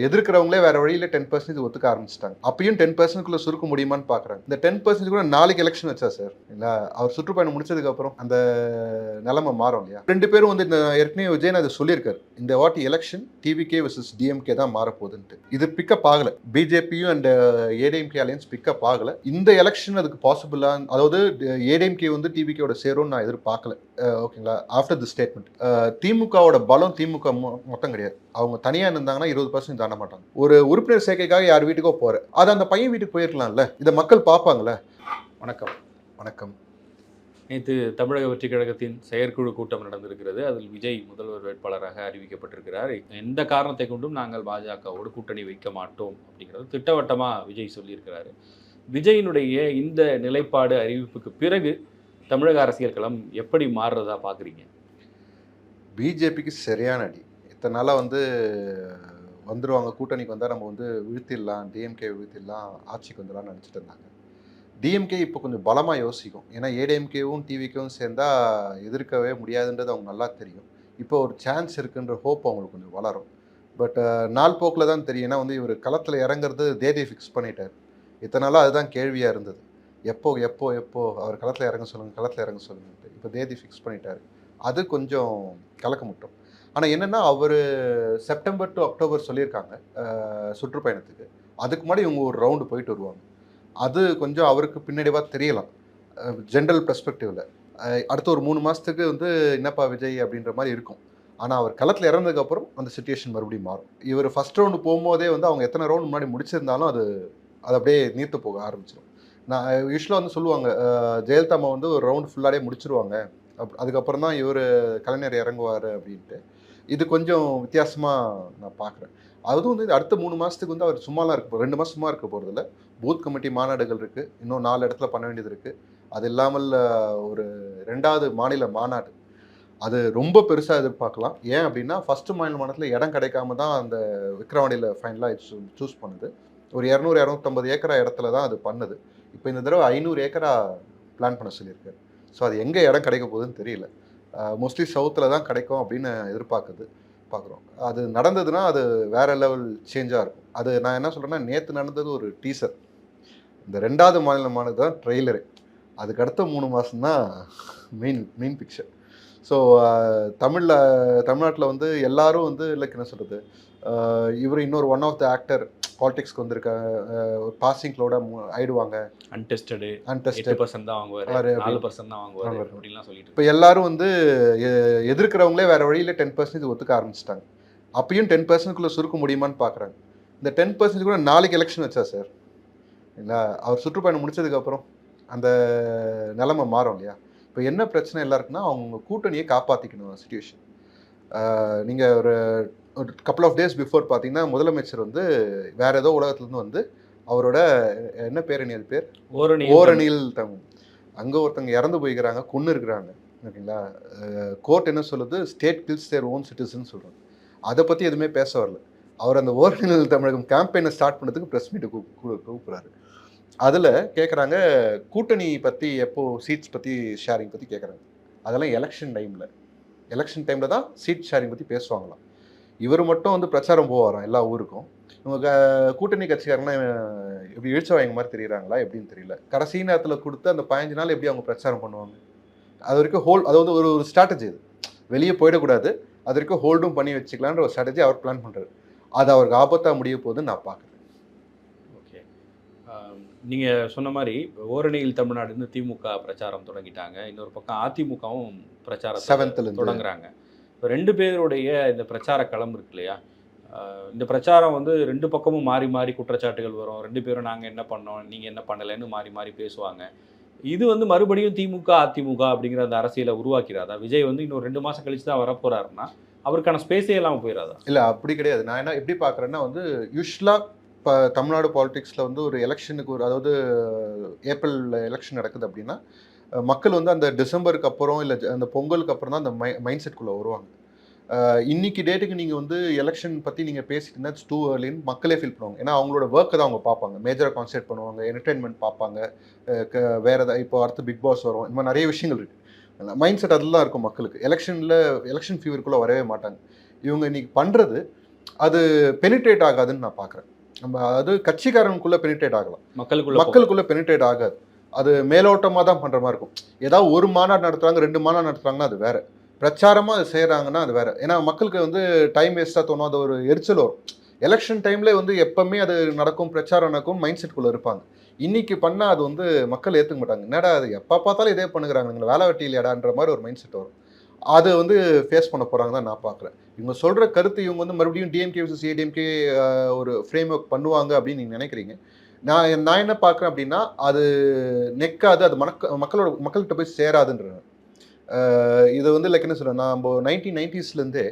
எதிர்க்கிறவங்களே வேற வழியில ten percentage ஒத்துக்க ஆரம்பிச்சிட்டாங்க. அப்பயும் டென் பர்சன்ட்குள்ள சுருக்க முடியுமான்னு பாக்குறாங்க. இந்த டென் பர்சன்டேஜ் கூட நாளைக்கு எலெக்ஷன் வச்சா சார் இல்ல அவர் சுற்றுப்பயணம் முடிச்சதுக்கு அப்புறம் அந்த நிலைமை மாறும் இல்லையா? ரெண்டு பேரும் வந்து இந்த ஏற்கனவே விஜயன் அதை சொல்லியிருக்காரு. இந்த வாட்டி எலெக்ஷன் டிவிகே வர்சஸ் டிஎம்கே தான் மாறப்போகுதுன்ட்டு. இது பிக்கப் ஆகல. பிஜேபியும் அண்ட் ஏடிஎம்கே அலையன்ஸ் பிக்கப் ஆகல. இந்த எலெக்ஷன் அதுக்கு பாசிபிளா அதாவது ஏடிஎம்கே வந்து டிவிகேவோட சேரும்னு நான் எதிர்பார்க்கல. ஓகேங்களா ஆஃப்டர் தி ஸ்டேட்மெண்ட் திமுகவோட பலம் திமுக மொ- மொத்தம் கிடையாது. அவங்க தனியா இருந்தாங்கன்னா இருபது பர்சன்ட் தாண்ட மாட்டாங்க. ஒரு உறுப்பினர் சேர்க்கைக்காக யார் வீட்டுக்கோ போற. அது அந்த பையன் வீட்டுக்கு போயிருக்கலாம்ல. இதை மக்கள் பார்ப்பாங்கல்ல வணக்கம். வணக்கம். நேற்று தமிழக வெற்றி கழகத்தின் செயற்குழு கூட்டம் நடந்திருக்கிறது. அதில் விஜய் முதல்வர் வேட்பாளராக அறிவிக்கப்பட்டிருக்கிறார். எந்த காரணத்தை கொண்டும் நாங்கள் பாஜகவோடு கூட்டணி வைக்க மாட்டோம் அப்படிங்கிறது திட்டவட்டமாக விஜய் சொல்லியிருக்கிறாரு. விஜயினுடைய இந்த நிலைப்பாடு அறிவிப்புக்கு பிறகு தமிழக அரசியல் களம் எப்படி மாறுறதா பார்க்குறீங்க? பிஜேபிக்கு சரியான அடி. இத்தனை நாளாக வந்து வந்துடுவாங்க கூட்டணிக்கு வந்தால் நம்ம வந்து வீழ்த்திடலாம். டிஎம்கே வீழ்த்திடலாம். ஆட்சிக்கு வந்துடலாம்னு நினச்சிட்டு இருந்தாங்க. டிஎம்கே இப்போ கொஞ்சம் பலமாக யோசிக்கும். ஏன்னா ஏடிஎம்கேவும் டிவிக்கும் சேர்ந்தால் எதிர்க்கவே முடியாதுன்றது அவங்க நல்லா தெரியும். இப்போ ஒரு சான்ஸ் இருக்குன்ற ஹோப் அவங்களுக்கு கொஞ்சம் வளரும். பட் நாள் போக்கில் தான் தெரியும். ஏன்னா வந்து இவர் களத்தில் இறங்குறது தேதி ஃபிக்ஸ் பண்ணிட்டார். இத்தனை நாளாக அதுதான் கேள்வியாக இருந்தது. எப்போ எப்போ எப்போ? அவர் களத்தில் இறங்க சொல்லுங்கள் களத்தில் இறங்க சொல்லுங்கன்ட்டு. இப்போ தேதி ஃபிக்ஸ் பண்ணிட்டாரு. அது கொஞ்சம் கலக்க முட்டும் ஆனால் என்னென்னா அவர் செப்டம்பர் டு அக்டோபர் சொல்லியிருக்காங்க சுற்றுப்பயணத்துக்கு. அதுக்கு முன்னாடி இவங்க ஒரு ரவுண்டு போயிட்டு வருவாங்க. அது கொஞ்சம் அவருக்கு பின்னடைவாக தெரியலாம். ஜென்ரல் பெர்ஸ்பெக்டிவில். அடுத்த ஒரு மூணு மாதத்துக்கு வந்து என்னப்பா விஜய்? அப்படின்ற மாதிரி இருக்கும். ஆனால் அவர் களத்தில் இறந்ததுக்கப்புறம் அந்த சுச்சுவேஷன் மறுபடியும் மாறும். இவர் ஃபஸ்ட் ரவுண்டு போகும்போதே வந்து அவங்க எத்தனை ரவுண்டு முன்னாடி முடிச்சிருந்தாலும் அது அது அப்படியே நீர்த்து போக ஆரம்பிச்சிடும் நான் யூஸ்வலாக வந்து சொல்லுவாங்க ஜெயலலிதா அம்மா வந்து ஒரு ரவுண்டு ஃபுல்லாகவே முடிச்சிருவாங்க. அப் அதுக்கப்புறம் தான் இவர் கலைஞர் இறங்குவார் அப்படின்ட்டு. இது கொஞ்சம் வித்தியாசமாக நான் பார்க்குறேன். அதுவும் வந்து இது அடுத்த மூணு மாதத்துக்கு வந்து அவர் சும்மாலாம் இருக்க ரெண்டு மாதம் சும்மா இருக்க போகிறதில்ல பூத் கமிட்டி மாநாடுகள் இருக்குது இன்னும் நாலு இடத்துல பண்ண வேண்டியது இருக்குது அது இல்லாமல் ஒரு ரெண்டாவது மாநில மாநாடு. அது ரொம்ப பெருசாக எதிர்பார்க்கலாம். ஏன் அப்படின்னா ஃபஸ்ட்டு மாநில மாநிலத்தில் இடம் கிடைக்காம தான் அந்த விக்ரவாணியில் ஃபைனலாக சூஸ் பண்ணுது. ஒரு இரநூறு இரநூத்தம்பது ஏக்கரா இடத்துல தான் அது பண்ணுது. இப்போ இந்த தடவை ஐநூறு ஏக்கரா பிளான் பண்ண சொல்லியிருக்காரு. ஸோ அது எங்கே இடம் கிடைக்க போகுதுன்னு தெரியல. மோஸ்ட்லி சவுத்தில் தான் கிடைக்கும் அப்படின்னு எதிர்பார்க்குது பார்க்குறோம். அது நடந்ததுன்னா அது வேற லெவல் சேஞ்சாக இருக்கும். அது நான் என்ன சொல்கிறேன்னா நேற்று நடந்தது ஒரு டீசர் இந்த ரெண்டாவது மாநிலமானது தான் ட்ரெய்லரு அதுக்கு அடுத்த மூணு மாதம் தான் மெயின் மெயின் பிக்சர் ஸோ தமிழில் தமிழ்நாட்டில் வந்து எல்லாரும் வந்து லைக் என்ன சொல்கிறது இவர் இன்னொரு ஒன் ஆஃப் த ஆக்டர் பாலிடிக்ஸ்க்கு வந்திருக்காங்க ஒரு பாசிங் க்ளோட ஆயிடுவாங்க. அன்டெஸ்டடு அன்டெஸ்ட் எட்டு பர்சன்ட் தான் வாங்குவாரு. நாலு பர்சன்ட் தான் வாங்குவாரு. அப்படின்லாம் சொல்லிட்டு இப்போ எல்லாரும் வந்து எதிர்க்கிறவங்களே வேற வழியில டென் பர்சன்டேஜ் ஒத்துக்க ஆரம்பிச்சிட்டாங்க. அப்பயும் டென் பர்சன்ட்குள்ள சுருக்க முடியுமான்னு பார்க்குறாங்க இந்த டென் பர்சன்டேஜ் கூட நாளைக்கு எலெக்ஷன் வச்சா சார் இல்லை அவர் சுற்றுப்பயணம் முடிச்சதுக்கு அப்புறம் அந்த நிலைமை மாறும் இல்லையா? இப்போ என்ன பிரச்சனை எல்லாருக்குன்னா அவங்க கூட்டணியை காப்பாற்றிக்கணும் சுச்சுவேஷன் நீங்கள் ஒரு ஒரு கப்பல் ஆஃப் டேஸ் பிஃபோர் பார்த்தீங்கன்னா முதலமைச்சர் வந்து வேற ஏதோ உலகத்துலேருந்து வந்து அவரோட என்ன பேர் அணி அது பேர்? ஓரணி ஓரணியில் தம். அங்கே ஒருத்தங்க இறந்து போய்க்கிறாங்க கொன்று இருக்கிறாங்க ஓகேங்களா? கோர்ட் என்ன சொல்லுது? State kills their own citizen சொல்கிறாங்க அதை பற்றி எதுவுமே பேச வரல. அவர் அந்த ஓரணியில் தமிழகம் கேம்பெயினை ஸ்டார்ட் பண்ணதுக்கு ப்ரெஸ் மீட்டு கூப்பிட்றாரு. அதில் கேட்குறாங்க கூட்டணி பற்றி எப்போ சீட்ஸ் பற்றி ஷேரிங் பற்றி கேட்குறாங்க அதெல்லாம் எலெக்ஷன் டைமில் எலெக்ஷன் டைமில் தான் சீட் ஷேரிங் பற்றி பேசுவாங்களாம். இவர் மட்டும் வந்து பிரச்சாரம் போவாராம் எல்லா ஊருக்கும்? இவங்க கூட்டணி கட்சிக்காரங்கன்னா அஹ், எப்படி இழிச்ச வாங்க மாதிரி தெரியுறாங்களா? எப்படின்னு தெரியல. கடைசி நேரத்தில் கொடுத்து அந்த பதினஞ்சு நாள் எப்படி அவங்க பிரச்சாரம் பண்ணுவாங்க? அது வரைக்கும் ஹோல்ட் அது வந்து ஒரு ஒரு ஸ்ட்ராட்டஜி இது வெளியே போயிடக்கூடாது. அது வரைக்கும் ஹோல்டும் பண்ணி வச்சுக்கலான்ற ஒரு ஸ்ட்ராட்டஜி அவர் பிளான் பண்ணுறாரு அது அவருக்கு ஆபத்தாக முடிய போகுதுன்னு நான் பார்க்குறேன். ஓகே. நீங்கள் சொன்ன மாதிரி ஓரணியில் தமிழ்நாடுன்னு திமுக பிரச்சாரம் தொடங்கிட்டாங்க. இன்னொரு பக்கம் அதிமுகவும் பிரச்சாரம் இருந்து. தொடங்குறாங்க. இப்போ ரெண்டு பேருடைய இந்த பிரச்சார களம் இருக்கு இல்லையா? இந்த பிரச்சாரம் வந்து ரெண்டு பக்கமும் மாறி மாறி குற்றச்சாட்டுகள் வரும். ரெண்டு பேரும் நாங்கள் என்ன பண்ணோம் நீங்கள் என்ன பண்ணலைன்னு மாறி மாறி பேசுவாங்க. இது வந்து மறுபடியும் திமுக அதிமுக அப்படிங்கிற அந்த அரசியலை உருவாக்கிறாதா விஜய் வந்து இன்னும் ரெண்டு மாதம் கழிச்சு தான் வரப்போறாருன்னா அவருக்கான ஸ்பேஸே இல்லாமல் போயிடாதா இல்லை அப்படி கிடையாது. நான் என்ன எப்படி பார்க்குறேன்னா வந்து யூஸ்வலாக இப்போ தமிழ்நாடு பாலிடிக்ஸில் வந்து ஒரு எலெக்ஷனுக்கு ஒரு அதாவது ஏப்ரல் எலெக்ஷன் நடக்குது அப்படின்னா மக்கள் வந்து அந்த டிசம்பருக்கு அப்புறம் இல்லை அந்த பொங்கலுக்கு அப்புறம் தான் அந்த மை மைண்ட் செட்குள்ளே வருவாங்க. இன்னைக்கு டேட்டுக்கு நீங்கள் வந்து எலெக்ஷன் பற்றி நீங்கள் பேசிட்டு இருந்தா டூ ஏர்லின்னு மக்களே ஃபீல் பண்ணுவாங்க. ஏன்னா அவங்களோட ஒர்க்கை தான் அவங்க பார்ப்பாங்க. மேஜராக கான்சென்ட்ரேட் பண்ணுவாங்க என்டர்டெயின்மெண்ட் பார்ப்பாங்க வேற ஏதாவது இப்போ அடுத்து பிக் பாஸ் வரும். இந்த மாதிரி நிறைய விஷயங்கள் இருக்குது மைண்ட் செட் அதெல்லாம் இருக்கும் மக்களுக்கு. எலெக்ஷனில் எலெக்ஷன் ஃபீவருக்குள்ளே வரவே மாட்டாங்க. இவங்க இன்னைக்கு பண்ணுறது அது பெனிட்ரேட் ஆகாதுன்னு நான் பார்க்குறேன். நம்ம அது கட்சிக்காரனுக்குள்ளே பெனிட்ரேட் ஆகலாம். மக்களுக்குள்ள மக்கள் மக்களுக்குள்ள பெனிட்ரேட் ஆகாது. அது மேலோட்டமாக தான் பண்ணுற மாதிரி இருக்கும். ஏதாவது ஒரு மாநாடு நடத்துகிறாங்க ரெண்டு மாநாடு நடத்துகிறாங்கன்னா அது வேறு. பிரச்சாரமாக அது செய்கிறாங்கன்னா அது வேறு. ஏன்னா மக்களுக்கு வந்து டைம் வேஸ்ட்டாக தோணும். அது ஒரு எரிச்சல் வரும். எலெக்ஷன் டைமில் வந்து எப்போவுமே அது நடக்கும் பிரச்சாரம் நடக்கும் மைண்ட் செட்குள்ளே இருப்பாங்க. இன்றைக்கி பண்ணால் அது வந்து மக்கள் ஏற்றுக்க மாட்டாங்க. என்னடா அது எப்போ பார்த்தாலும் இதே பண்ணுகிறாங்க. நீங்கள் வேலை வெட்டி இல்லையாடான்ற மாதிரி ஒரு மைண்ட் செட் வரும். அதை வந்து ஃபேஸ் பண்ண போகிறாங்க தான் நான் பார்க்குறேன். இவங்க சொல்கிற கருத்து இவங்க வந்து மறுபடியும் டிஎம்கே விசஸ் ஏடிஎம்கே ஒரு ஃப்ரேம் ஒர்க் பண்ணுவாங்க அப்படின்னு நீங்கள் நினைக்கிறீங்க. நான் நான் என்ன பார்க்குறேன் அப்படின்னா அது நெக்காது அது மனக்க மக்களோட மக்கள்கிட்ட போய் சேராதுன்றேன். இது வந்து லைக் என்ன சொல்கிறேன் நம்ம நைன்டீன் நைன்டிஸ்லேருந்தே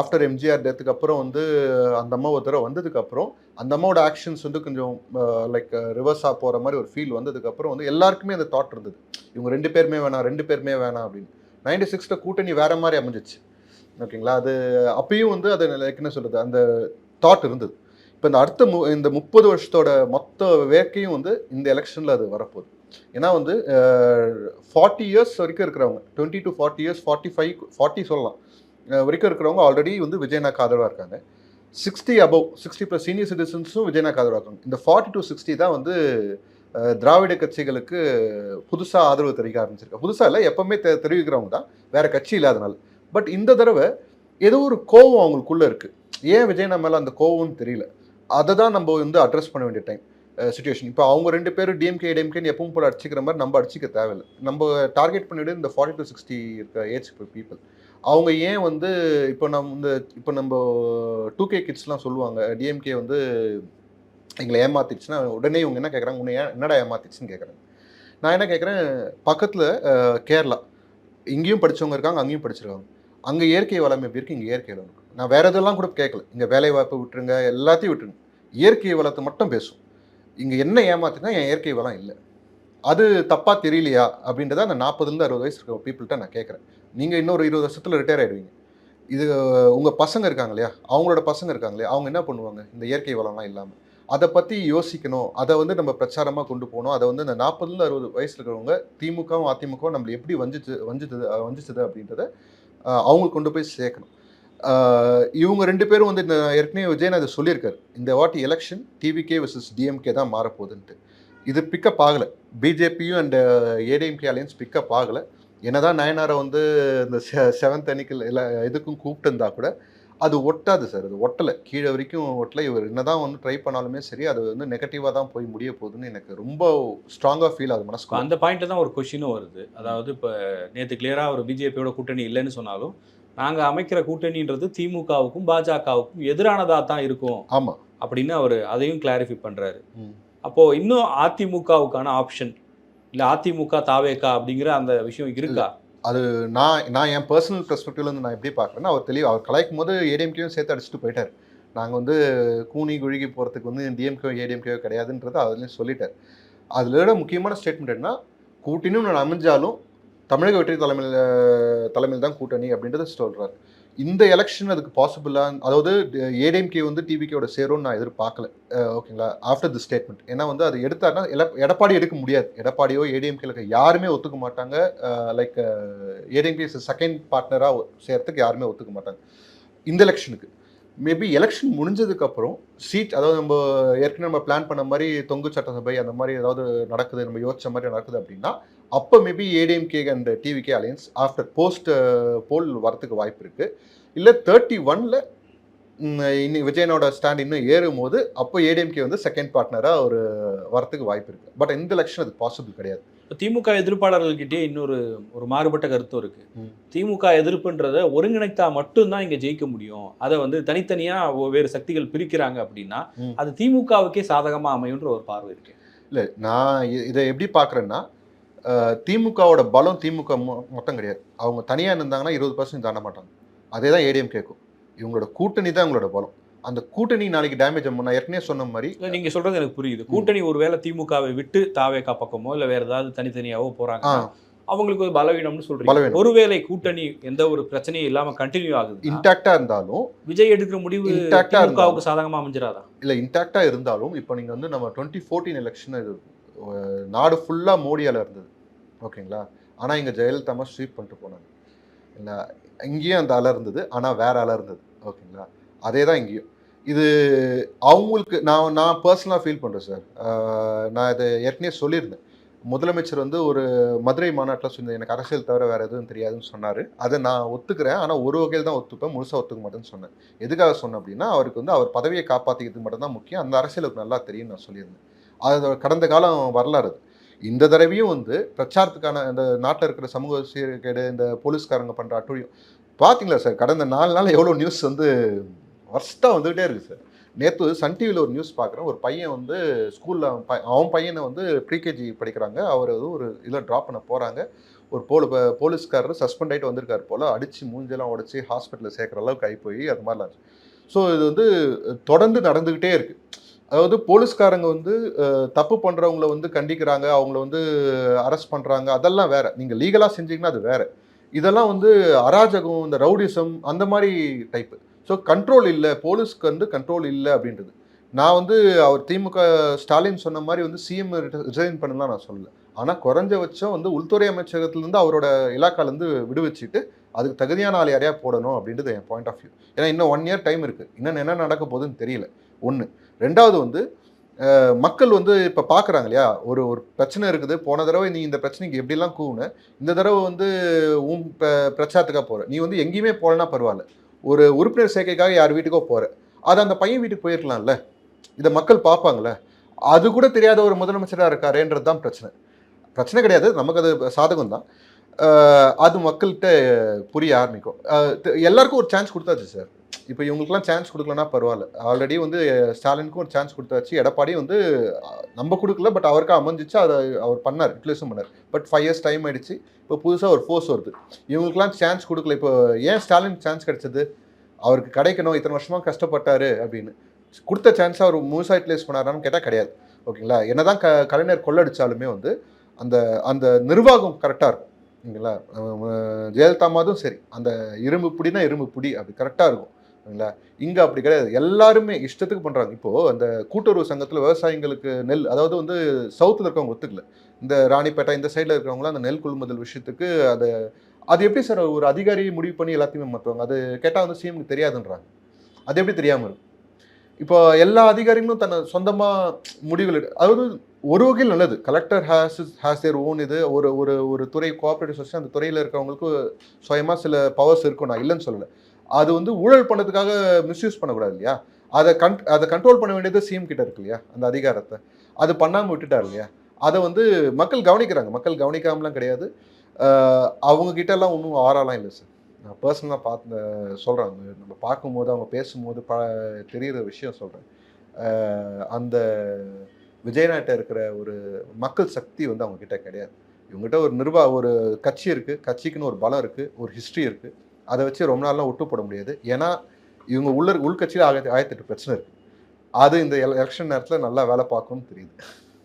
ஆஃப்டர் எம்ஜிஆர் டெத்துக்கு அப்புறம் வந்து அந்த அம்மா ஒரு தடவை வந்ததுக்கப்புறம் அந்த அம்மாவோட ஆக்ஷன்ஸ் வந்து கொஞ்சம் லைக் ரிவர்ஸாக போகிற மாதிரி ஒரு ஃபீல் வந்ததுக்கப்புறம் வந்து எல்லாருக்குமே அந்த தாட் இருந்தது. இவங்க ரெண்டு பேருமே வேணாம் ரெண்டு பேருமே வேணாம் அப்படின்னு. நைன்டி சிக்ஸில் கூட்டணி வேற மாதிரி அமைஞ்சிச்சு. ஓகேங்களா? அது அப்பயும் வந்து அது லைக் என்ன சொல்கிறது அந்த தாட் இருந்தது. இப்போ இந்த அடுத்த மு இந்த முப்பது வருஷத்தோட மொத்த வேக்கையும் வந்து இந்த எலெக்ஷனில் அது வரப்போகுது. ஏன்னா வந்து ஃபார்ட்டி இயர்ஸ் வரைக்கும் இருக்கிறவங்க twenty to forty years forty five forty சொல்லலாம். வரைக்கும் இருக்கிறவங்க ஆல்ரெடி வந்து விஜயநாக்கு ஆதரவாக இருக்காங்க. Sixty above sixty plus senior சிட்டிசன்ஸும் விஜயநாக்கு ஆதரவாக இருக்காங்க. இந்த ஃபார்ட்டி டு சிக்ஸ்டி தான் வந்து திராவிட கட்சிகளுக்கு புதுசாக ஆதரவு தெரிவிக்க ஆரம்பிச்சிருக்காங்க புதுசாக இல்லை எப்பவுமே தெ தெரிவிக்கிறவங்க தான். வேறு கட்சி இல்லாதனால. பட் இந்த தடவை ஏதோ ஒரு கோவம் அவங்களுக்குள்ளே இருக்குது ஏன் விஜயனா மேலே அந்த கோவம்னு தெரியல? அதை தான் நம்ம வந்து அட்ரஸ் பண்ண வேண்டிய டைம் சுச்சுவேஷன் இப்போ அவங்க ரெண்டு பேரும் டிஎம்கே டிஎம்கேன்னு எப்பவும் போல அடிச்சிக்கிற மாதிரி நம்ம அடிச்சிக்க தேவையில்லை. நம்ம டார்கெட் பண்ணிவிட்டு இந்த ஃபார்ட்டி டு சிக்ஸ்டி இருக்க ஏஜ் பீப்புள் அவங்க ஏன் வந்து இப்போ நம்ம இந்த இப்போ நம்ம டூ கே கிட்ஸ்லாம் சொல்லுவாங்க டிஎம்கே வந்து எங்களை ஏமாத்திடுச்சுன்னா உடனே இவங்க என்ன கேட்குறாங்க உன்னை ஏன் என்னடா ஏமாத்திடுச்சுன்னு கேட்குறாங்க நான் என்ன கேட்குறேன் பக்கத்தில் கேரளா. இங்கேயும் படிச்சவங்க இருக்காங்க அங்கேயும் படிச்சிருக்காங்க. அங்கே இயற்கை வளம் எப்படி இருக்குது இங்கே இயற்கை வளம் நான் வேறு இதெல்லாம் கூட கேட்கல இங்கே வேலை வாய்ப்பு விட்டுருங்க எல்லாத்தையும் விட்டுருங்க. இயற்கை வளத்தை மட்டும் பேசும். இங்கே என்ன ஏமாத்துனா என் இயற்கை வளம் இல்லை. அது தப்பாக தெரியலையா? அப்படின்றத அந்த நாற்பதுலேருந்து அறுபது வயசு இருக்க பீப்புள்கிட்ட நான் கேட்குறேன். நீங்கள் இன்னொரு இருபது வருஷத்தில் ரிட்டையர் ஆயிடுவீங்க. இது உங்கள் பசங்க இருக்காங்க இல்லையா? அவங்களோட பசங்க இருக்காங்க இல்லையா? அவங்க என்ன பண்ணுவாங்க? இந்த இயற்கை வளம்லாம் இல்லாமல் அதை பற்றி யோசிக்கணும். அதை வந்து நம்ம பிரச்சாரமாக கொண்டு போகணும். அதை வந்து இந்த நாற்பதுலேருந்து அறுபது வயசில் இருக்கிறவங்க திமுகவும் அதிமுகவும் நம்மளை எப்படி வஞ்சிச்சு வஞ்சிச்சது வஞ்சிச்சது அப்படின்றத அவங்களுக்கு கொண்டு போய் சேர்க்கணும். இவங்க ரெண்டு பேரும் வந்து இந்த ஏற்கனவே விஜயன் அதை சொல்லியிருக்காரு. இந்த வாட்டி எலெக்ஷன் டிவிகே வர்சஸ் டிஎம்கே தான் மாறப்போகுதுன்ட்டு. இது பிக்கப் ஆகலை. பிஜேபியும் அண்ட் ஏடிஎம்கே அலையன்ஸ் பிக்கப் ஆகலை. என்னதான் நயனாரை வந்து இந்த செவன்த் அன்னைக்கு இல்லை இதுக்கும் கூப்பிட்டு இருந்தா கூட அது ஒட்டாது சார் அது ஒட்டலை. கீழே வரைக்கும் ஒட்டலை. இவர் என்னதான் வந்து ட்ரை பண்ணாலுமே சரி அது வந்து நெகட்டிவாக தான் போய் முடிய போகுதுன்னு எனக்கு ரொம்ப ஸ்ட்ராங்காக ஃபீல் ஆகுது இப்போ மனசுக்கு அந்த பாயிண்ட்டில் தான் ஒரு கொஷினும் வருது. அதாவது இப்போ நேற்று கிளியராக ஒரு பிஜேபியோட கூட்டணி இல்லைன்னு சொன்னாலும் நாங்கள் அமைக்கிற கூட்டணின்றது திமுகவுக்கும் பாஜகவுக்கும் எதிரானதாக தான் இருக்கும் ஆமாம் அப்படின்னு அவர் அதையும் கிளாரிஃபை பண்றாரு. ம். அப்போ இன்னும் அதிமுகவுக்கான ஆப்ஷன் இல்லை அதிமுக தாவேக்கா அப்படிங்கிற அந்த விஷயம் இருக்கா? நான் நான் என் பர்சனல் பெர்ஸ்பெக்டிவ்லேருந்து நான் எப்படி பார்க்குறேன்னா அவர் தெளிவு அவர் கலாய்க்கும் போது ஏடிஎம்கேயும் சேர்த்து அடிச்சுட்டு போயிட்டார். நாங்கள் வந்து கூனி குழுகி போகிறதுக்கு வந்து டிஎம்கே ஏடிஎம்கே கிடையாதுன்றது அதுலேயும் சொல்லிட்டார். அதில் முக்கியமான ஸ்டேட்மெண்ட் என்ன கூட்டணியும் நான் அமைஞ்சாலும் தமிழக வெற்றி தலைமையில் தலைமையில் தான் கூட்டணி அப்படின்றத சொல்கிறார் இந்த எலெக்ஷன் அதுக்கு பாசிபிளா அதாவது ஏடிஎம்கே வந்து டிவிக்கேயோட சேரும்னு நான் எதிர்பார்க்கல. ஓகேங்களா? ஆஃப்டர் தி ஸ்டேட்மெண்ட் ஏன்னா வந்து அது எடுத்தாருன்னா எடப்பாடி எடுக்க முடியாது. எடப்பாடியோ ஏடிஎம்கேல யாருமே ஒத்துக்க மாட்டாங்க. லைக் ஏடிஎம்கே செகண்ட் பார்ட்னராக சேர்த்துக்கு யாருமே ஒத்துக்க மாட்டாங்க. இந்த எலெக்ஷனுக்கு மேபி எலெக்ஷன் முடிஞ்சதுக்கப்புறம் சீட் அதாவது நம்ம ஏற்கனவே நம்ம பிளான் பண்ண மாதிரி தொங்கு சட்டசபை அந்த மாதிரி ஏதாவது நடக்குது நம்ம யோசிச்ச மாதிரி நடக்குது அப்படின்னா அப்போ maybe ADMK and TVK alliance after post poll வரத்துக்கு வாய்ப்பு இருக்கு. இல்லை தேர்ட்டி ஒன்ல இன்னும் விஜயனோட ஸ்டாண்ட் இன்னும் ஏறும் போது அப்போ ஏடிஎம்கே வந்து செகண்ட் பார்ட்னராக ஒரு வரத்துக்கு வாய்ப்பு இருக்கு. பட் இந்த எலெக்ஷன் அது பாசிபிள் கிடையாது. திமுக எதிர்ப்பாளர்கள்கிட்டயே இன்னொரு ஒரு மாறுபட்ட கருத்தும் இருக்கு. திமுக எதிர்ப்புன்றத ஒருங்கிணைத்தா மட்டும்தான் இங்க ஜெயிக்க முடியும். அதை வந்து தனித்தனியா வேறு சக்திகள் பிரிக்கிறாங்க அப்படின்னா. அது திமுகவுக்கே சாதகமா அமையுன்ற ஒரு பார்வை இருக்கு. இல்லை நான் இதை எப்படி பார்க்குறேன்னா திமுகவோட பலம் திமுக மொத்தம் கிடையாது. அவங்க தனியாக இருந்தாங்கன்னா இருபது பர்சன்ட் தாண்ட மாட்டாங்க. அதே தான் ஏடிஎம் கேட்கும் இவங்களோட கூட்டணி தான் இவங்களோட பலம். அந்த கூட்டணி நாளைக்கு டேமேஜ் ஆகும்? நான் ஏற்கனவே சொன்ன மாதிரி நீங்க சொல்றது எனக்கு புரியுது. கூட்டணி ஒருவேளை திமுகவை விட்டு தாவேக்கா பக்கமோ இல்ல வேற ஏதாவது தனித்தனியாவோ போறாங்க அவங்களுக்கு ஒரு பலவீனம்னு சொல்றீங்க. பலவீனம். ஒருவேளை கூட்டணி எந்த ஒரு பிரச்சனையும் இல்லாம கண்டினியூ ஆகுது. இன்டாக்டாக இருந்தாலும் விஜய் எடுக்கிற முடிவு ஆ திமுகவுக்கு சாதகமா அமைஞ்சிராதா? இல்லை இன்டாக்டாக இருந்தாலும் இப்போ நீங்கள் வந்து நம்ம டுவெண்ட்டி ஃபோர்டீன் எலெக்ஷன் இது நாடு ஃபுல்லாக மோடியால் இருந்தது. ஓகேங்களா? ஆனால் இங்கே ஜெயலலிதா அம்மா ஸ்வீப் பண்ணிட்டு போனாங்க. இல்லை இங்கேயும் அந்த அலை இருந்தது ஆனால் வேற அலை இருந்தது. ஓகேங்களா? அதே தான் இங்கேயும். இது அவங்களுக்கு நான் நான் பர்சனலாக ஃபீல் பண்ணுறேன் சார் நான் இதை ஏற்கனவே சொல்லியிருந்தேன். முதலமைச்சர் வந்து ஒரு மதுரை மாநாட்டில் சொன்னது எனக்கு அரசியல் தவிர வேறு எதுவும் தெரியாதுன்னு சொன்னார். அதை நான் ஒத்துக்கிறேன். ஆனால் ஒரு வகையில் தான் ஒத்துப்பேன். முழுசாக ஒத்துக்க மாட்டேன்னு சொன்னேன். எதுக்காக சொன்னேன் அப்படின்னா அவருக்கு வந்து அவர் பதவியை காப்பாற்றிக்கிறது மட்டும்தான் முக்கியம். அந்த அரசியலுக்கு நல்லா தெரியும் நான் சொல்லியிருந்தேன். அது கடந்த காலம் வரலாறு இந்த தடவையும் வந்து பிரச்சாரத்துக்கான இந்த நாட்டில் இருக்கிற சமூக சீர்கேடு இந்த போலீஸ்காரங்க பண்ணுற அட்டுழியம். பார்த்தீங்களா சார்? கடந்த நாலு நாள் எவ்வளோ நியூஸ் வந்து ஒர்ஸ்ட்டாக வந்துகிட்டே இருக்குது சார். நேற்று சன் டிவியில் ஒரு நியூஸ் பார்க்குறேன் ஒரு பையன் வந்து ஸ்கூலில் அவன் பையனை வந்து ப்ரீகேஜி படிக்கிறாங்க. அவர் வந்து ஒரு இதில் ட்ராப் பண்ண போகிறாங்க ஒரு போலி போலீஸ்காரர் சஸ்பெண்ட் ஆகிட்டு வந்திருக்காரு போல். அடித்து மூஞ்செல்லாம் உடச்சி ஹாஸ்பிட்டலில் சேர்க்குற அளவுக்கு ஆகி போய் அது மாதிரிலாம் ஸோ இது வந்து தொடர்ந்து நடந்துக்கிட்டே இருக்குது அதாவது போலீஸ்காரங்க வந்து தப்பு பண்ணுறவங்கள வந்து கண்டிக்கிறாங்க அவங்கள வந்து அரெஸ்ட் பண்ணுறாங்க அதெல்லாம் வேற. நீங்கள் லீகலாக செஞ்சீங்கன்னா அது வேற. இதெல்லாம் வந்து அராஜகம் இந்த ரவுடிசம் அந்த மாதிரி டைப்பு ஸோ கண்ட்ரோல் இல்லை. போலீஸ்க்கு வந்து கண்ட்ரோல் இல்லை அப்படின்றது. நான் வந்து அவர் திமுக ஸ்டாலின் சொன்ன மாதிரி வந்து சிஎம் ரிசைன் பண்ணலாம் நான் சொல்லலை. ஆனால் குறைஞ்சபட்சம் வந்து உள்துறை அமைச்சகத்திலேருந்து அவரோட இலாக்காலேருந்து விடுவிச்சிட்டு அதுக்கு தகுதியான ஆள் யாரையா போடணும் அப்படின்றது என் பாயிண்ட் ஆஃப் வியூ ஏன்னா இன்னும் ஒன் இயர் டைம் இருக்குது இன்னும் என்ன நடக்க போகுதுன்னு தெரியல. ஒன்று ரெண்டாவது வந்து மக்கள் வந்து இப்போ பார்க்குறாங்க இல்லையா? ஒரு ஒரு பிரச்சனை இருக்குது போன தடவை நீ இந்த பிரச்சனைக்கு எப்படிலாம் கூவுன? இந்த தடவை வந்து உன் ப- பிரச்சாரத்துக்காக போகிற நீ வந்து எங்கேயுமே போகலன்னா பரவாயில்ல. ஒரு உறுப்பினர் சேர்க்கைக்காக யார் வீட்டுக்கோ போகிற அது அந்த பையன் வீட்டுக்கு போயிருக்கலாம்ல. இதை மக்கள் பார்ப்பாங்களே அது கூட தெரியாத ஒரு முதலமைச்சராக இருக்காரேன்றது தான் பிரச்சனை. பிரச்சனை கிடையாது. நமக்கு அது சாதகம் தான். அது மக்கள்கிட்ட புரிய ஆரம்பிக்கும். எல்லாருக்கும் ஒரு சான்ஸ் கொடுத்தாச்சு சார் இப்போ இவங்களுக்குலாம் சான்ஸ் கொடுக்கலனா பரவாயில்ல. ஆல்ரெடி வந்து ஸ்டாலினுக்கும் ஒரு சான்ஸ் கொடுத்தாச்சு. எடப்பாடி வந்து நம்ம கொடுக்கல பட் அவருக்கு அமைஞ்சிச்சு. அதை அவர் பண்ணார் யூட்டிலைஸும் பண்ணார். பட் ஃபைவ் இயர்ஸ் டைம் ஆயிடுச்சு. இப்போ புதுசாக ஒரு ஃபோர்ஸ் வருது. இவங்களுக்குலாம் சான்ஸ் கொடுக்கல. இப்போ ஏன் ஸ்டாலின் சான்ஸ் கிடைச்சது? அவருக்கு கிடைக்கணும். இத்தனை வருஷமாக கஷ்டப்பட்டாரு அப்படின்னு. கொடுத்த சான்ஸை அவர் முழுசாக யூட்டிலைஸ் பண்ணாரான்னு கேட்டால் கிடையாது. ஓகேங்களா? என்னதான் க கலைஞர் கொள்ளடிச்சாலுமே வந்து அந்த அந்த நிர்வாகம் கரெக்டாக இருக்கும். ஓகேங்களா? ஜெயலலிதா மாதும் சரி. அந்த இரும்பு பிடினா இரும்பு பிடி அப்படி கரெக்டாக இருக்கும். ஓகேங்களா இங்கே அப்படி கிடையாது. எல்லாருமே இஷ்டத்துக்கு பண்ணுறாங்க இப்போது அந்த கூட்டுறவு சங்கத்தில் விவசாயிங்களுக்கு நெல் அதாவது வந்து சவுத்தில் இருக்கவங்க ஒத்துக்கல. இந்த ராணிப்பேட்டை இந்த சைடில் இருக்கிறவங்களாம் அந்த நெல் கொள்முதல் விஷயத்துக்கு அதை அது எப்படி சார் ஒரு அதிகாரி முடிவு பண்ணி எல்லாத்தையுமே மாற்றுவாங்க அது கேட்டால் வந்து சிஎம்க்கு தெரியாதுன்றாங்க. அது எப்படி தெரியாமல் இருக்கும்? இப்போ எல்லா அதிகாரிகளும் தன்னை சொந்தமாக முடிவுகள் எடு அதாவது ஒரு வகையில் நல்லது. Collector has has their own இது. ஒரு ஒரு ஒரு துறை கோஆப்ரேட்டிவ் சொசைட்டி அந்த துறையில் இருக்கிறவங்களுக்கு சுயமாக சில பவர்ஸ் இருக்கும் நான் இல்லைன்னு சொல்லலை. அது வந்து ஊழல் பண்ணதுக்காக மிஸ்யூஸ் பண்ணக்கூடாது இல்லையா? அதை கண் அதை கண்ட்ரோல் பண்ண வேண்டியது சிஎம் கிட்ட இருக்கு இல்லையா? அந்த அதிகாரத்தை. அது பண்ணாமல் விட்டுட்டார் இல்லையா? அதை வந்து மக்கள் கவனிக்கிறாங்க. மக்கள் கவனிக்காமலாம் கிடையாது. அவங்க கிட்டலாம் ஒன்றும் ஆறாலாம் இல்லை சார் நான் பர்சனலாக பார்த்து சொல்கிறாங்க நம்ம பார்க்கும்போது அவங்க பேசும்போது ப தெரிகிற விஷயம் சொல்கிறேன் அந்த விஜயநாட்டை இருக்கிற ஒரு மக்கள் சக்தி வந்து அவங்கக்கிட்ட கிடையாது. இவங்ககிட்ட ஒரு நிர்வா ஒரு கட்சி இருக்குது கட்சிக்குன்னு ஒரு பலம் இருக்குது ஒரு ஹிஸ்ட்ரி இருக்குது அதை வச்சு ரொம்ப நாள்லாம் ஒட்டு போட முடியாது. ஏன்னா இவங்க உள்ள உள்கட்சியில் ஆயிரத்தி ஆயிரத்தெட்டு பிரச்சனை இருக்குது அது இந்த எலெக்ஷன் நேரத்தில் நல்லா வேலை பார்க்கும்னு தெரியுது.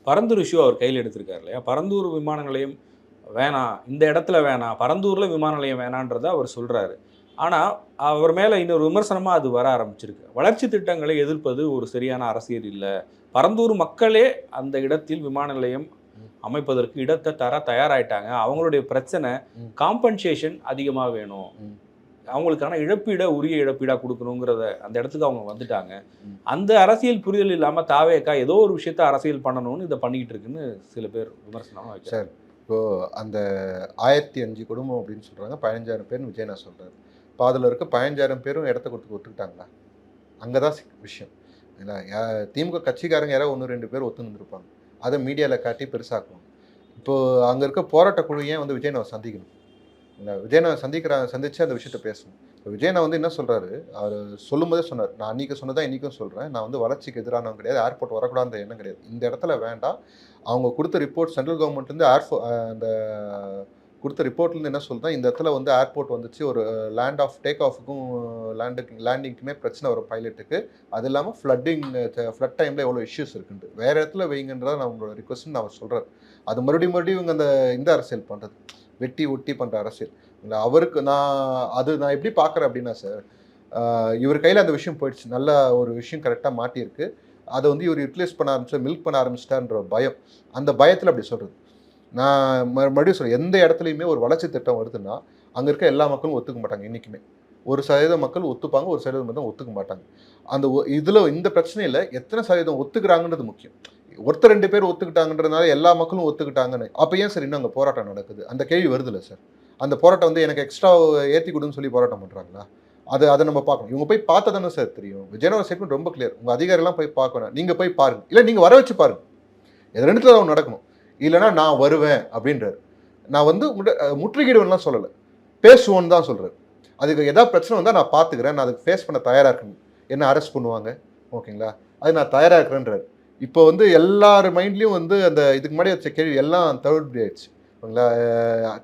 பரந்தூர் இஷ்யூ அவர் கையில் எடுத்திருக்காரு இல்லையா? பரந்தூர் விமான நிலையம் வேணாம் இந்த இடத்துல வேணாம் பரந்தூரில் விமான நிலையம் வேணான்றதை அவர் சொல்கிறாரு ஆனால் அவர் மேலே இன்னொரு விமர்சனமாக அது வர ஆரம்பிச்சிருக்கு. வளர்ச்சி திட்டங்களை எதிர்ப்பது ஒரு சரியான அரசியல் இல்லை. பரந்தூர் மக்களே அந்த இடத்தில் விமான நிலையம் அமைப்பதற்கு இடத்தை தர தயாராயிட்டாங்க. அவங்களுடைய பிரச்சனை. காம்பன்சேஷன் அதிகமாக வேணும். அவங்களுக்கான இழப்பீடை உரிய இழப்பீடாக கொடுக்கணுங்கிறத அந்த இடத்துக்கு அவங்க வந்துட்டாங்க. அந்த அரசியல் புரிதல் இல்லாமல் தாவேக்கா ஏதோ ஒரு விஷயத்த அரசியல் பண்ணணும்னு இதை பண்ணிக்கிட்டு இருக்குன்னு சில பேர் விமர்சனமாக வைக்கிறாங்க. சார் இப்போ அந்த ஆயிரத்தி அஞ்சு குடும்பம் அப்படின்னு சொல்கிறாங்க பதினஞ்சாயிரம் பேர்னு விஜய் நான் சொல்கிறாரு இப்போ அதில் இருக்க பதினஞ்சாயிரம் பேரும் இடத்த கொடுத்து ஒத்துக்கிட்டாங்களா? அங்கே தான் விஷயம். இல்லை திமுக கட்சிக்காரங்க யாராவது ஒன்று ரெண்டு பேர் ஒத்து இருந்திருப்பாங்க. அதை மீடியாவில் காட்டி பெருசாக்குவாங்க. இப்போது அங்கே இருக்க போராட்ட குழு ஏன் வந்து விஜயனை சந்திக்கணும்? இல்லை விஜயனை சந்திக்கிற சந்திச்சு அந்த விஷயத்த பேசணும். இப்போ விஜயனை வந்து என்ன சொல்கிறாரு அவர் சொல்லும்போதே சொன்னார் நான் அன்றைக்கி சொன்னதான் இன்றைக்கும் சொல்கிறேன் நான் வந்து வளர்ச்சிக்கு எதிரானவன் கிடையாது. ஏர்போர்ட் வரக்கூடாத எண்ணம் கிடையாது. இந்த இடத்துல வேண்டாம். அவங்க கொடுத்த ரிப்போர்ட் சென்ட்ரல் கவர்மெண்ட்லேருந்து ஏர்ஃபோ அந்த கொடுத்த ரிப்போர்ட்லேருந்து என்ன சொல்கிறேன் இந்த இடத்துல வந்து ஏர்போர்ட் வந்துச்சு. ஒரு லேண்ட் ஆஃப் டேக் ஆஃபுக்கும் லேண்டுக்கு லேண்டிங்க்குமே பிரச்சனை வரும் பைலட்டுக்கு அது இல்லாமல் ஃப்ளட்டிங் ஃப்ளட் டைமில் எவ்வளோ இஷ்யூஸ் இருக்குன்ட்டு. வேறு இடத்துல வைங்கன்றத நான் உங்களோட ரிக்வஸ்ட்னு நான் சொல்கிறேன் அது மறுபடியும் மறுபடியும் இவங்க அந்த இந்த அரசியல் பண்ணுறது வெட்டி ஒட்டி பண்ணுற அரசியல். இல்லை அவருக்கு நான் அது நான் எப்படி பார்க்குறேன் அப்படின்னா சார் இவர் கையில் அந்த விஷயம் போயிடுச்சு. நல்ல ஒரு விஷயம் கரெக்டாக மாட்டியிருக்கு. அதை வந்து இவர் யூட்டிலைஸ் பண்ண ஆரம்பிச்சு மில்க் பண்ண ஆரம்பிச்சிட்டான்ற பயம். அந்த பயத்தில் அப்படி சொல்கிறது நான் மறு- மறுபடியும் சொல்கிறேன் எந்த இடத்துலையுமே ஒரு வளர்ச்சி திட்டம் வருதுன்னா அங்கே இருக்க எல்லா மக்களும் ஒத்துக்க மாட்டாங்க இன்றைக்குமே ஒரு சதவீத மக்கள் ஒத்துப்பாங்க ஒரு சதவீதம் மட்டும் ஒத்துக்க மாட்டாங்க. அந்த ஒ- இந்த பிரச்சனையில எத்தனை சதவீதம் ஒத்துக்கிறாங்கன்றது முக்கியம். ஒருத்தர் ரெண்டு பேர் ஒத்துக்கிட்டாங்கன்றதுனால எல்லா மக்களும் ஒத்துக்கிட்டாங்கன்னு. அப்போ ஏன் சார் இன்னும் அங்கே போராட்டம் நடக்குது? அந்த கேள்வி வருதுல்ல சார். அந்த போராட்டம் வந்து எனக்கு எக்ஸ்ட்ரா ஏற்றி கொடுன்னு சொல்லி போராட்டம் பண்ணுறாங்களா அது அதை நம்ம பார்க்கணும். இவங்க போய் பார்த்தா தானே சார் தெரியும். விஜயனோட ஸ்டேட்மெண்ட் ரொம்ப கிளியர் உங்கள் அதிகாரிலாம் போய் பார்க்கணும். நீங்கள் போய் பாருங்க. இல்லை நீங்கள் வர வச்சு பாருங்க. இது ரெண்டுத்துல தான் நடக்கணும். இல்லைன்னா நான் வருவேன் அப்படின்றார். நான் வந்து முற்றுகையிடுவேன்லாம் சொல்லலை. பேசுவோன்னு தான் சொல்கிறார் அதுக்கு எதாவது பிரச்சனை வந்தால் நான் பார்த்துக்கிறேன். நான் அதுக்கு ஃபேஸ் பண்ண தயாராக இருக்கேன் என்ன அரெஸ்ட் பண்ணுவாங்க? ஓகேங்களா? அது நான் தயாராக இருக்கிறேன்றார். இப்போ வந்து எல்லார் மைண்ட்லேயும் வந்து அந்த இதுக்கு முன்னாடி வச்ச கேள்வி எல்லாம் தவிர்த்து ஆயிடுச்சு. ஓகேங்களா?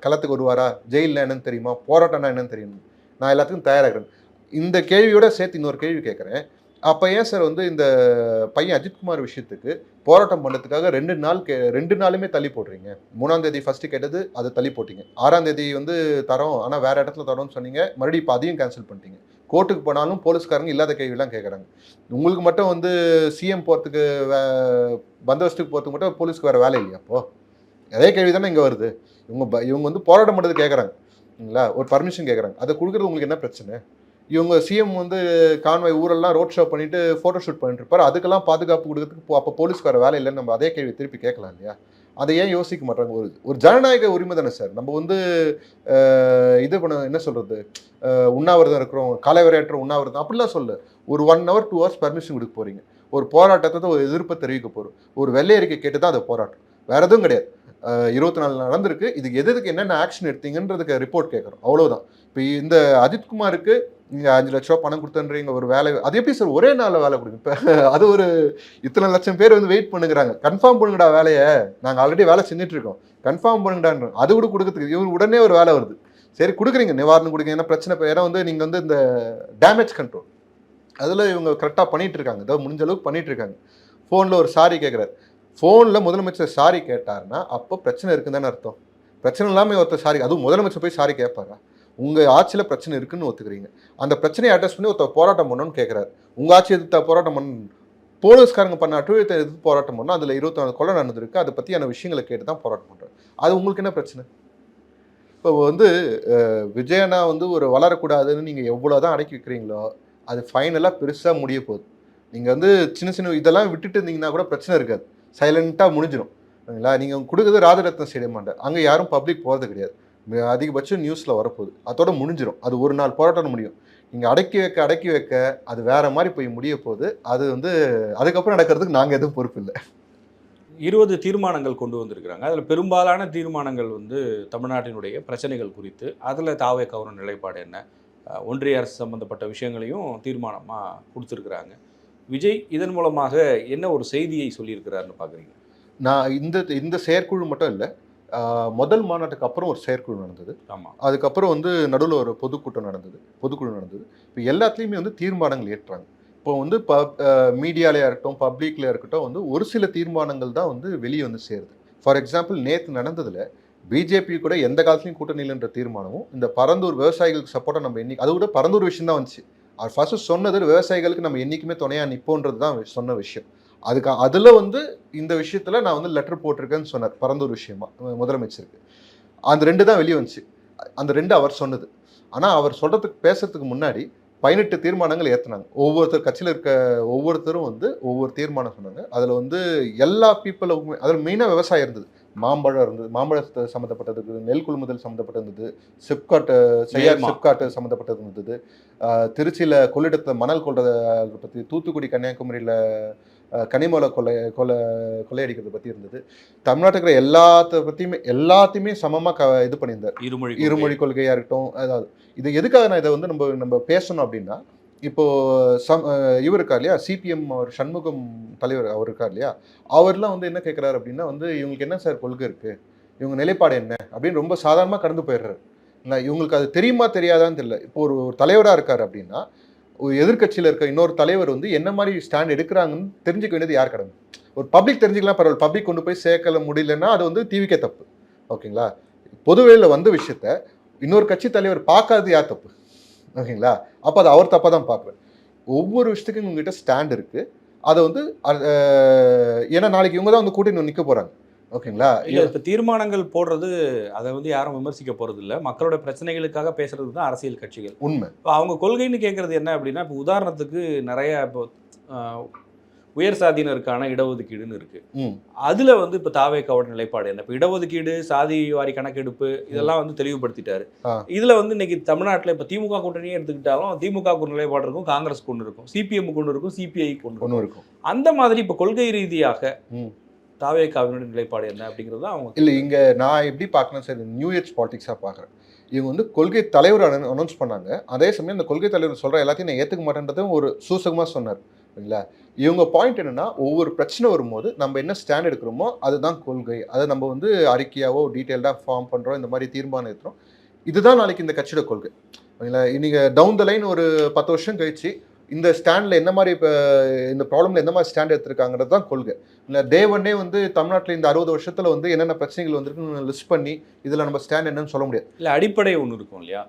களத்துக்கு வருவாரா? ஜெயிலில் என்னன்னு தெரியுமா? போராட்டம்னா என்னன்னு தெரியும்? நான் எல்லாத்துக்கும் தயாராக இருக்கிறேன் இந்த கேள்வியோட சேர்த்து இன்னொரு கேள்வி கேட்குறேன். அப்போ ஏன் சார் வந்து இந்த பையன் அஜித்குமார் விஷயத்துக்கு போராட்டம் பண்ணுறதுக்காக ரெண்டு நாள் கே ரெண்டு நாளுமே தள்ளி போடுறீங்க. மூணாம் தேதி ஃபஸ்ட்டு கேட்டது அதை தள்ளி போட்டீங்க. ஆறாம் தேதி வந்து தரோம் ஆனால் வேறு இடத்துல தரோம்னு சொன்னீங்க. மறுபடியும் இப்போ அதையும் கேன்சல் பண்ணிட்டீங்க. கோர்ட்டுக்கு போனாலும் போலீஸ்காரங்க இல்லாத கேள்விலாம் கேட்குறாங்க உங்களுக்கு மட்டும் வந்து சிஎம் போகிறதுக்கு வே பந்தோபஸ்துக்கு போகிறதுக்கு மட்டும் போலீஸ்க்கு வேறு வேலை இல்லையா அப்போது அதே கேள்வி தானே இங்கே வருது. இவங்க ப- இவங்க வந்து போராட்டம் பண்ணுறது கேட்குறாங்க இல்லைங்களா? ஒரு பர்மிஷன் கேட்குறாங்க அதை கொடுக்குறது உங்களுக்கு என்ன பிரச்சனை? இவங்க சிஎம் வந்து கான்வாய் ஊரெல்லாம் ரோட் ஷோ பண்ணிட்டு ஃபோட்டோ ஷூட் பண்ணிட்டு இருப்பார். அதுக்கெல்லாம் பாதுகாப்பு கொடுக்கறதுக்கு அப்போ போலீஸ்க்கு வர வேலை இல்லைன்னு நம்ம அதே கேள்வி திருப்பி கேட்கலாம் இல்லையா? அதை ஏன் யோசிக்க மாட்டாங்க? ஒரு ஒரு ஜனநாயக உரிமை தானே சார். நம்ம வந்து இது பண்ண என்ன சொல்கிறது உண்ணாவிரதம் இருக்கிறோம் காலைவரையற்ற உண்ணாவிரதம் அப்படிலாம் சொல்ல ஒரு one hour two hours permission கொடுக்க போறீங்க. ஒரு போராட்டத்தை ஒரு எதிர்ப்பை தெரிவிக்க போகிறோம் ஒரு வெள்ளையறிக்கை கேட்டு தான் அதை போராட்டம். வேறு எதுவும் கிடையாது. இருபத்தி நாலு நடந்திருக்கு. இதுக்கு எதுக்கு என்னென்ன ஆக்ஷன் எடுத்தீங்கன்றதுக்கு ரிப்போர்ட் கேட்குறோம். அவ்வளோதான் இப்போ இந்த அஜித்குமாருக்கு நீங்கள் அஞ்சு லட்ச ரூபா பணம் கொடுத்தன்றீங்க ஒரு வேலை அது எப்படி சார் ஒரே நாளில் வேலை கொடுங்க இப்போ அது ஒரு இத்தனை லட்சம் பேர் வந்து வெயிட் பண்ணுங்கிறாங்க கன்ஃபார்ம் பண்ணுங்கடா வேலையை. நாங்கள் ஆல்ரெடி வேலை செஞ்சுட்டு இருக்கோம். கன்ஃபார்ம் பண்ணுங்கடான்ற அது கூட கொடுக்கறதுக்கு இவங்க உடனே ஒரு வேலை வருது. சரி கொடுக்குறீங்க. நிவாரணம் கொடுங்க ஏன்னா பிரச்சனை? இப்போ ஏன்னா வந்து நீங்கள் வந்து இந்த டேமேஜ் கண்ட்ரோல் அதில் இவங்க கரெக்டாக பண்ணிகிட்டு இருக்காங்க. ஏதோ முடிஞ்ச அளவுக்கு பண்ணிகிட்ருக்காங்க இருக்காங்க. ஃபோனில் ஒரு சாரி கேட்குறாரு. ஃபோனில் முதலமைச்சர் சாரி கேட்டாருன்னா அப்போ பிரச்சனை இருக்குன்னு தானே அர்த்தம். பிரச்சனை இல்லாமல் ஒருத்தர் சாரி அதுவும் முதலமைச்சர் போய் சாரி கேட்பாரா உங்கள் ஆட்சியில் பிரச்சனை இருக்குன்னு ஒத்துக்கிறீங்க. அந்த பிரச்சனையை அட்ரஸ் பண்ணி ஒருத்தர் போராட்டம் பண்ணணும்னு கேட்குறாரு உங்கள் ஆட்சி எதிர்த்த போராட்டம் பண்ணணும் போலீஸ்காரங்க பண்ண அட்டுழியத்தை எதிர்த்து போராட்டம் பண்ணால் அதில் இருபத்தாறு கொலை நடந்திருக்கு அதை பற்றியான விஷயங்களை கேட்டு தான் போராட்டம் பண்ணுறாரு அது உங்களுக்கு என்ன பிரச்சனை? இப்போ வந்து விஜயனா வந்து ஒரு வளரக்கூடாதுன்னு நீங்கள் எவ்வளோ தான் அடக்கி வைக்கிறீங்களோ அது ஃபைனலாக பெருசாக முடிய போகுது. நீங்கள் வந்து சின்ன சின்ன இதெல்லாம் விட்டுட்டு இருந்தீங்கன்னா கூட பிரச்சனை இருக்காது. சைலண்ட்டாக முடிஞ்சிடும் சரிங்களா? நீங்கள் கொடுக்குறது ராஜரத்னம் ஸ்டேடியமாண்ட அங்கே யாரும் பப்ளிக் போகிறது கிடையாது. அதிகபட்சம் நியூஸில் வரப்போகுது. அதோட முடிஞ்சிடும் அது ஒரு நாள் போராட்டம் முடியும். நீங்கள் அடக்கி வைக்க அடக்கி வைக்க அது வேற மாதிரி போய் முடிய போகுது. அது வந்து அதுக்கப்புறம் நடக்கிறதுக்கு நாங்கள் எதுவும் பொறுப்பு இல்லை. இருபது தீர்மானங்கள் கொண்டு வந்திருக்கிறாங்க. அதில் பெரும்பாலான தீர்மானங்கள் வந்து தமிழ்நாட்டினுடைய பிரச்சனைகள் குறித்து அதில் தாவே கவரும் நிலைப்பாடு என்ன? ஒன்றிய அரசு சம்பந்தப்பட்ட விஷயங்களையும் தீர்மானமாக கொடுத்துருக்குறாங்க. விஜய் இதன் மூலமாக என்ன ஒரு செய்தியை சொல்லியிருக்கிறாருன்னு பார்க்குறீங்க? நான் இந்த இந்த செயற்குழு மட்டும் இல்லை முதல் மாநாட்டுக்கு அப்புறம் ஒரு செயற்குழு நடந்தது. ஆமாம் அதுக்கப்புறம் வந்து நடுவில் ஒரு பொதுக்கூட்டம் நடந்தது பொதுக்குழு நடந்தது. இப்போ எல்லாத்துலேயுமே வந்து தீர்மானங்கள் ஏற்றாங்க. இப்போ வந்து ப மீடியாலையாக இருக்கட்டும் பப்ளிக்லையாக இருக்கட்டும் வந்து ஒரு சில தீர்மானங்கள் தான் வந்து வெளியே வந்து சேருது. ஃபார் எக்ஸாம்பிள் நேற்று நடந்ததில் பிஜேபி கூட எந்த காலத்துலையும் கூட்டணி இல்லைன்ற தீர்மானமும் இந்த பரந்தூர் விவசாயிகளுக்கு சப்போர்ட்டாக நம்ம என்னைக்கு அது கூட பரந்தூர் விஷயம் தான் வந்துச்சு. அவர் ஃபர்ஸ்ட் சொன்னது விவசாயிகளுக்கு நம்ம என்றைக்குமே துணையாக நிற்போன்றது தான் சொன்ன விஷயம். அதுக்கு அதில் வந்து இந்த விஷயத்தில் நான் வந்து லெட்டர் போட்டிருக்கேன்னு சொன்னார் பரந்தூர் விஷயமா முதலமைச்சருக்கு. அந்த ரெண்டு தான் வெளியே வந்துச்சு. அந்த ரெண்டு அவர் சொன்னது. ஆனால் அவர் சொல்கிறதுக்கு பேசுறதுக்கு முன்னாடி பதினெட்டு தீர்மானங்கள் ஏற்றுனாங்க ஒவ்வொருத்தர் கட்சியில் இருக்க ஒவ்வொருத்தரும் வந்து ஒவ்வொரு தீர்மானம் சொன்னாங்க. அதில் வந்து எல்லா பீப்புளுக்குமே அதில் மெயினாக விவசாயம் இருந்தது. மாம்பழம் இருந்தது மாம்பழத்தை சம்மந்தப்பட்டது நெல் கொள்முதல் சம்மந்தப்பட்டது இருந்தது சிப்காட்டு செய்யார். சிப்காட்டு சம்மந்தப்பட்டது இருந்தது. திருச்சியில் கொள்ளிடத்தில் மணல் கொள்றதை பற்றி தூத்துக்குடி கன்னியாகுமரியில் கனிமூல கொள்ளை கொலை கொள்ளையடிக்கிறத பற்றி இருந்தது. தமிழ்நாட்டுக்கு இருக்கிற எல்லாத்த பற்றியுமே எல்லாத்தையுமே சமமாக க இது பண்ணியிருந்தார். இருமொழி இருமொழி கொள்கையாக இருக்கட்டும் அதாவது இது எதுக்காக நான் இதை வந்து நம்ம நம்ம பேசணும் அப்படின்னா இப்போது சம் இவர் இருக்கார் இல்லையா? சிபிஎம் அவர் சண்முகம் தலைவர் அவர் இருக்கார் இல்லையா? அவர்லாம் வந்து என்ன கேட்குறாரு அப்படின்னா வந்து இவங்களுக்கு என்ன சார் கொள்கை இருக்குது இவங்க நிலைப்பாடு என்ன? அப்படின்னு ரொம்ப சாதாரணமாக கடந்து போயிடுறாரு. இல்லை இவங்களுக்கு அது தெரியுமா தெரியாதான்னு தெரியல. இப்போ ஒரு ஒரு தலைவராக இருக்கார் அப்படின்னா ஒரு எதிர்க்கட்சியில் இருக்க இன்னொரு தலைவர் வந்து என்ன மாதிரி ஸ்டாண்ட் எடுக்கிறாங்கன்னு தெரிஞ்சுக்க வேண்டியது யார் கடமை? ஒரு பப்ளிக் தெரிஞ்சுக்கலாம் பரவாயில்ல. பப்ளிக் கொண்டு போய் சேர்க்கல முடியலன்னா அது வந்து டிவிக்கே தப்பு. ஓகேங்களா? பொதுவெளியில் வந்த விஷயத்த இன்னொரு கட்சி தலைவர் பார்க்காதது யார் தப்பு? ஓகேங்களா? அப்போ அது அவர் தப்பாக தான் பார்க்குறேன் ஒவ்வொரு விஷயத்துக்கும் உங்ககிட்ட ஸ்டாண்ட் இருக்குது அதை வந்து ஏன்னா நாளைக்கு இவங்க தான் வந்து கூட்டணி நிற்க போகிறாங்க ஓகேங்களா? இல்ல இப்ப தீர்மானங்கள் போடுறது அதை வந்து யாரும் விமர்சிக்க போறது இல்ல. மக்களோட பிரச்சனைகளுக்காக பேசுறது தான் அரசியல் கட்சிகள். உண்மை. இப்போ அவங்க கொள்கைன்னு கேட்குறது என்ன அப்படின்னா இப்போ உதாரணத்துக்கு நிறைய இப்போ உயர் சாதியினருக்கான இடஒதுக்கீடுன்னு இருக்கு. அதுல வந்து இப்போ தாவேக்காவோட நிலைப்பாடு என்ன? இப்போ இடஒதுக்கீடு சாதி வாரி கணக்கெடுப்பு இதெல்லாம் வந்து தெளிவுபடுத்திட்டாரு. இதுல வந்து இன்னைக்கு தமிழ்நாட்டுல இப்போ திமுக கூட்டணியே எடுத்துக்கிட்டாலும் திமுக நிலைப்பாடு இருக்கும் காங்கிரஸ் கொண்டு இருக்கும் சிபிஎம் கொண்டு இருக்கும் சிபிஐ கொண்டு இருக்கும். அந்த மாதிரி இப்போ கொள்கை ரீதியாக. தாவேக்காவினுடைய நிலைப்பாடு என்ன அப்படிங்கிறது அவங்க இல்லை இங்கே நான் எப்படி பார்க்கணும் சார் நியூ ஏஜ் பாலிடிக்ஸாக பார்க்குறேன். இவங்க வந்து கொள்கை தலைவர் அனௌன்ஸ் பண்ணாங்க. அதே சமயம் இந்த கொள்கை தலைவர் சொல்கிற எல்லாத்தையும் நான் ஏற்றுக்க மாட்டேன்றதும் ஒரு சூசகமாக சொன்னார். இல்லை? இவங்க பாயிண்ட் என்னென்னா ஒவ்வொரு பிரச்சனை வரும்போது நம்ம என்ன ஸ்டாண்ட் எடுக்கிறோமோ அதுதான் கொள்கை. அதை நம்ம வந்து அறிக்கையாவோ டீட்டெயில்டாக ஃபார்ம் பண்ணுறோம் இந்த மாதிரி தீர்மானம் எடுத்துறோம் இதுதான் நாளைக்கு இந்த கட்சியோட கொள்கை. ஓகேங்களா இன்றைக்கி டவுன் த லைன் ஒரு பத்து வருஷம் கழிச்சு இந்த ஸ்டாண்டில் என்ன மாதிரி இப்போ இந்த ப்ராப்ளமில் எந்த மாதிரி ஸ்டாண்ட் எடுத்திருக்காங்கிறது தான் கொள்கை. இல்லை டே ஒன்னே வந்து தமிழ்நாட்டில் இந்த அறுபது வருஷத்தில் வந்து என்னென்ன பிரச்சனைகள் வந்திருக்குன்னு லிஸ்ட் பண்ணி இதில் நம்ம ஸ்டாண்ட் என்னன்னு சொல்ல முடியாது. இல்லை அடிப்படை ஒன்று இருக்கும் இல்லையா?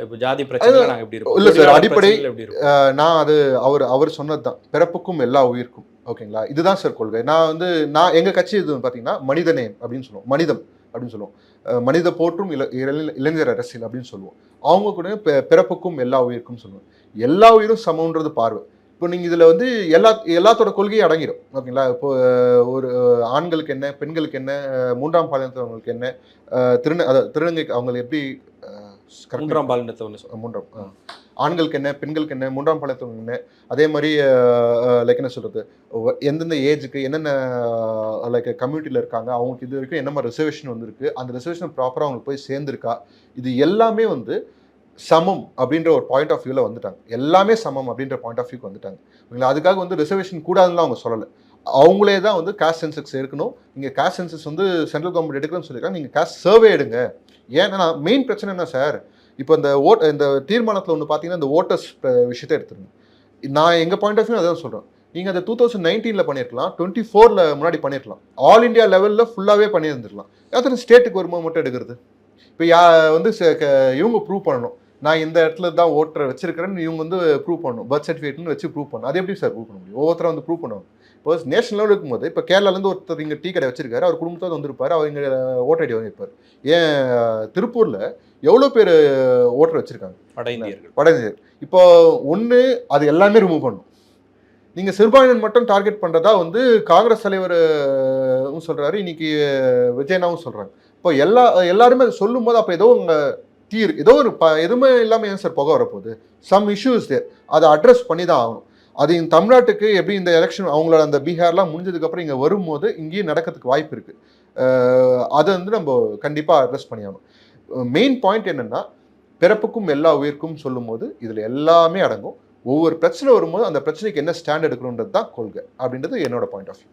இப்போ ஜாதி பிரச்சனை நாங்கள் எப்படி இருக்கோம்? இல்ல சார், அடிப்படை- நான் அது அவர் அவர் சொன்னது தான். பிறப்புக்கும் எல்லா உயிருக்கும் ஓகேங்களா? இதுதான் சார் கொள்கை. நான் வந்து நான் எங்கள் கட்சி இது பார்த்தீங்கன்னா மனிதநேயம் அப்படின்னு சொல்லுவோம். மனிதம் அப்படின்னு சொல்லுவோம். மனித போற்றும் இள இள- இளைஞர் அரசியல் அப்படின்னு சொல்லுவோம். அவங்க கூட பிறப்புக்கும் எல்லா உயிருக்கும் சொல்லுவோம். எல்லா உயிரும் சமன்றது பார்வை. இப்போ நீங்கள் இதில் வந்து எல்லா எல்லாத்தோட கொள்கையும் அடங்கிடும் ஓகேங்களா? இப்போ ஒரு ஆண்களுக்கு என்ன பெண்களுக்கு என்ன மூன்றாம் பாலினத்தவங்களுக்கு என்ன திருந அதாவது திருநங்கை அவங்களை எப்படி மூன்றாம் பாலினத்தை ஒன்று மூன்றாம். ஆண்களுக்கு என்ன பெண்களுக்கு என்ன மூன்றாம் பாலினத்தவங்க என்ன? அதே மாதிரி லைக் என்ன சொல்கிறது எந்தெந்த ஏஜுக்கு என்னென்ன லைக் கம்யூனிட்டியில் இருக்காங்க அவங்களுக்கு இது வரைக்கும் என்ன மாதிரி ரிசர்வேஷன் வந்திருக்கு அந்த ரிசர்வேஷன் ப்ராப்பராக அவங்களுக்கு போய் சேர்ந்துருக்கா? இது எல்லாமே வந்து சமம் அப்படின்ற ஒரு பாயிண்ட் ஆஃப் வியூவில் வந்துட்டாங்க. எல்லாமே சமம் அப்படின்ற பாயிண்ட் ஆஃப் வியூக்கு வந்துட்டாங்க. ஓகேங்களா? அதுக்காக வந்து ரிசர்வேஷன் கூடாதுன்னு அவங்க சொல்லலை. அவங்களே தான் வந்து காஸ்ட் சென்சஸ் எடுக்கணும். நீங்கள் காஸ்ட் சென்சஸ் வந்து சென்ட்ரல் கவர்மெண்ட் எடுக்கணும்னு சொல்லியிருக்காங்க. நீங்கள் காஸ்ட் சர்வே எடுங்க. ஏன்னா மெயின் பிரச்சனை என்ன சார்? இப்போ இந்த ஓட் இந்த தீர்மானத்தில் ஒன்று பார்த்தீங்கன்னா இந்த ஓட்டர்ஸ் விஷயத்தை எடுத்துருங்க. நான் எங்கள் பாயிண்ட் ஆஃப் வியூ அதான் சொல்கிறேன் நீங்கள் அதை டூ தௌசண்ட் நைன்டீனில் பண்ணியிருக்கலாம் டுவெண்ட்டி ஃபோரில் முன்னாடி பண்ணியிருக்கலாம் ஆல் இந்தியா லெவலில் ஃபுல்லாகவே பண்ணியிருந்துருக்கலாம். எத்தனை ஸ்டேட்டுக்கு வரும்போது மட்டும் எடுக்கிறது. இப்போ யா வந்து ச- க- இவங்க ப்ரூவ் பண்ணணும். நான் இந்த இடத்துல தான் ஓட்டரை வச்சிருக்கிறேன்னு இவங்க வந்து ப்ரூவ் பண்ணணும். பர்த் சர்டிஃபிகேட்னு வச்சு ப்ரூவ் பண்ணணும். அது எப்படி சார் ப்ரூவ் பண்ண முடியும்? ஒவ்வொருத்தரும் வந்து ப்ரூவ் பண்ணுவாங்க இப்போ நேஷனல் லெவலில் இருக்கும்போது இப்போ கேரளாலேருந்து ஒருத்தர் இங்கே டீ கடை வச்சிருக்காரு அவர் குடும்பத்தோடு வந்திருப்பார் அவர் இங்கே ஓட்டர் ஐடி வாங்கியிருப்பார். ஏன் திருப்பூரில் எவ்வளோ பேர் ஓட்டர் வச்சுருக்காங்க? வட இந்தியர்கள். வட இந்தியர். இப்போ ஒன்று அது எல்லாமே ரிமூவ் பண்ணும் நீங்கள் சிறுபான்மையினர் மட்டும் டார்கெட் பண்ணுறதா வந்து காங்கிரஸ் தலைவர் அஹ், சொல்றாரு இன்னைக்கு விஜயனாவும் சொல்கிறாங்க இப்போ எல்லா எல்லாருமே அதை சொல்லும்போது அப்போ ஏதோ உங்கள் தீர் ஏதோ ஒரு ப எதுவுமே இல்லாமல் ஏன் சார் புகை வரப்போகுது? சம் இஷ்யூஸ் தேர் அதை அட்ரஸ் பண்ணி தான் ஆகணும். அது இந்த தமிழ்நாட்டுக்கு எப்படி இந்த எலெக்ஷன் அவங்களோட அந்த பீகார்லாம் முடிஞ்சதுக்கப்புறம் இங்கே வரும்போது இங்கேயும் நடக்கிறதுக்கு வாய்ப்பு இருக்குது அதை வந்து நம்ம கண்டிப்பாக அட்ரஸ் பண்ணியாகணும். மெயின் பாயிண்ட் என்னென்னா பிறப்புக்கும் எல்லா உயிருக்கும் சொல்லும்போது இதில் எல்லாமே அடங்கும். ஒவ்வொரு பிரச்சனை வரும்போது அந்த பிரச்சனைக்கு என்ன ஸ்டாண்ட் எடுக்கணுன்றது தான் கொள்கை அப்படின்றது என்னோட பாயிண்ட் ஆஃப் வியூ